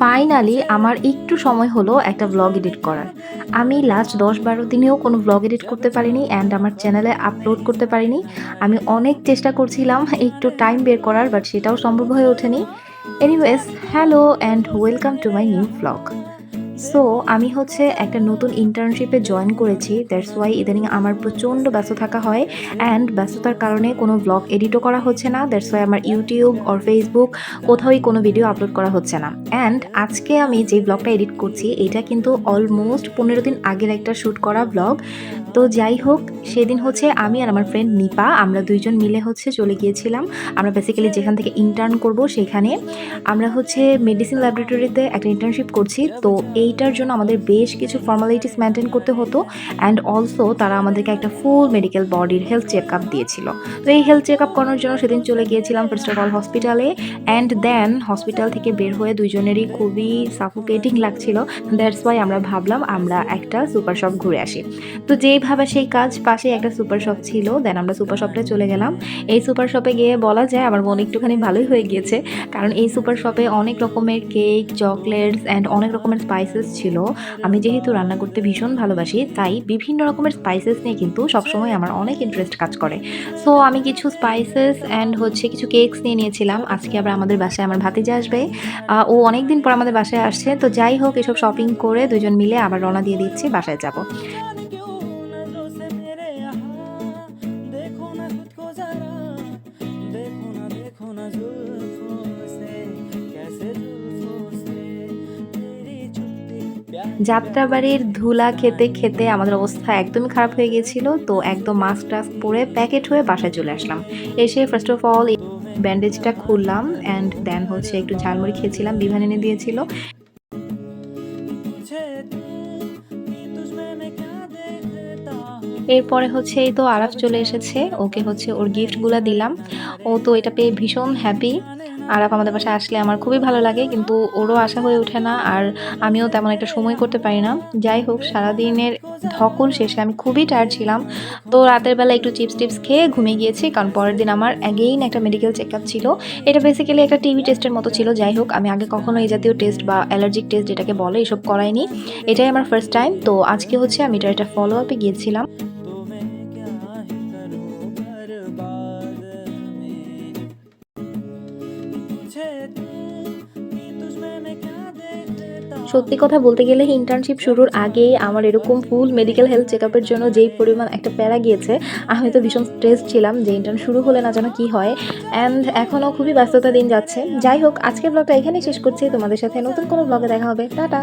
Finally আমার একটু সময় হলো একটা ব্লগ এডিট করার। আমি লাস্ট দশ বারো দিনেও কোনো ব্লগ এডিট করতে পারিনি অ্যান্ড আমার চ্যানেলে আপলোড করতে পারিনি। আমি অনেক চেষ্টা করছিলাম একটু টাইম বের করার বাট সেটাও সম্ভব হয়ে ওঠেনি। Anyways hello and welcome to my new blog so আমি হচ্ছে একটা নতুন ইন্টার্নশিপে জয়েন করেছি। দ্যাটস ওয়াই ইদানিং আমার প্রচণ্ড ব্যস্ত থাকা হয় অ্যান্ড ব্যস্ততার কারণে কোনো ব্লগ এডিটও করা হচ্ছে না। দ্যাটস ওয়াই আমার ইউটিউব অর ফেসবুক কোথাওই কোনো ভিডিও আপলোড করা হচ্ছে না। অ্যান্ড আজকে আমি যে ব্লগটা এডিট করছি, এটা কিন্তু অলমোস্ট পনেরো দিন আগের একটা শ্যুট করা ব্লগ তো যাই হোক, সেদিন হচ্ছে আমি আর আমার ফ্রেন্ড নিপা, আমরা দুইজন মিলে হচ্ছে চলে গিয়েছিলাম। আমরা বেসিক্যালি যেখান থেকে ইন্টার্ন করব সেখানে। আমরা হচ্ছে মেডিসিন ল্যাবরেটরিতে একটা ইন্টার্নশিপ করছি। তো এইটার জন্য আমাদের বেশ কিছু ফর্মালিটিস মেনটেন করতে হতো অ্যান্ড অলসো তারা আমাদেরকে একটা ফুল মেডিকেল বডির হেলথ চেক আপ দিয়েছিল। তো এই হেলথ চেক আপ করানোর জন্য সেদিন চলে গিয়েছিলাম ফার্স্ট অফ অল হসপিটালে অ্যান্ড দেন হসপিটাল থেকে বের হয়ে দুজনেরই খুবই সাফোকেটিং লাগছিল। দ্যাটস ওয়াই আমরা ভাবলাম আমরা একটা সুপার শপ ঘুরে আসি। তো যেইভাবে সেই কাজ পাশে একটা সুপার শপ ছিল দেন আমরা সুপার শপটা চলে গেলাম। এই সুপার শপে গিয়ে বলা যায় আমার মন একটুখানি ভালোই হয়ে গিয়েছে, কারণ এই সুপার শপে অনেক রকমের কেক চকলেটস অ্যান্ড অনেক রকমের স্পাইসেস ছিল। আমি যেহেতু রান্না করতে ভীষণ ভালোবাসি, তাই বিভিন্ন রকমের স্পাইসেস নিয়ে কিন্তু সবসময় আমার অনেক ইন্টারেস্ট কাজ করে। সো আমি কিছু স্পাইসেস অ্যান্ড হচ্ছে কিছু কেকস নিয়ে নিয়েছিলাম। আজকে আবার আমাদের বাসায় আমার ভাতিজা আসবে। ও অনেক দিন পর আমাদের বাসায় আসছে। তো যাই হোক, এসব শপিং করে দুজন মিলে আবার রওনা দিয়ে দিচ্ছি, বাসায় যাব। যাত্রাবাড়ির ধুলা খেতে খেতে আমাদের অবস্থা একদমই খারাপ হয়ে গেছিল তো একদম মাস্ক টাস্ক পরে প্যাকেট হয়ে বাসায় চলে আসলাম। এসে ফার্স্ট অফ অল ব্যান্ডেজটা খুললাম অ্যান্ড দেন হচ্ছে একটু ঝালমুড়ি খেয়েছিলাম বিভান এনে দিয়েছিল। এরপরে হচ্ছে এই তো আরাফ চলে এসেছে। ওকে হচ্ছে ওর গিফটগুলো দিলাম। ও তো এটা পেয়ে ভীষণ হ্যাপি আরাফ আমাদের বাসায় আসলে আমার খুবই ভালো লাগে, কিন্তু ওরও আশা হয়ে ওঠে না আর আমিও তেমন একটা সময় করতে পারি না। যাই হোক, সারাদিনের ধকল শেষে আমি খুবই টায়ার্ড ছিলাম। তো রাতের বেলা একটু চিপস টিপস খেয়ে ঘুমিয়ে গিয়েছি, কারণ পরের দিন আমার অ্যাগেইন একটা মেডিকেল চেক আপ ছিল। এটা বেসিক্যালি একটা টিভি টেস্টের মতো ছিল। যাই হোক, আমি আগে কখনো এই জাতীয় টেস্ট বা অ্যালার্জিক টেস্ট যেটাকে বলে, এসব করাইনি। এটাই আমার ফার্স্ট টাইম তো আজকে হচ্ছে আমি এটা একটা ফলো আপে গিয়েছিলাম। সত্যি কথা বলতে গেলে ইন্টার্নশিপ শুরুর আগেই আমার এরকম ফুল মেডিকেল হেলথ চেক আপের জন্য যেই পরিমাণ একটা প্যারা গিয়েছে, আমি তো ভীষণ স্ট্রেস ছিলাম যে ইন্টার্ন শুরু হলে না যেন কি হয়। অ্যান্ড এখনও খুবই ব্যস্ততা দিন যাচ্ছে। যাই হোক, আজকের ব্লগটা এখানেই শেষ করছি। তোমাদের সাথে নতুন কোনো ব্লগে দেখা হবে। টাটা!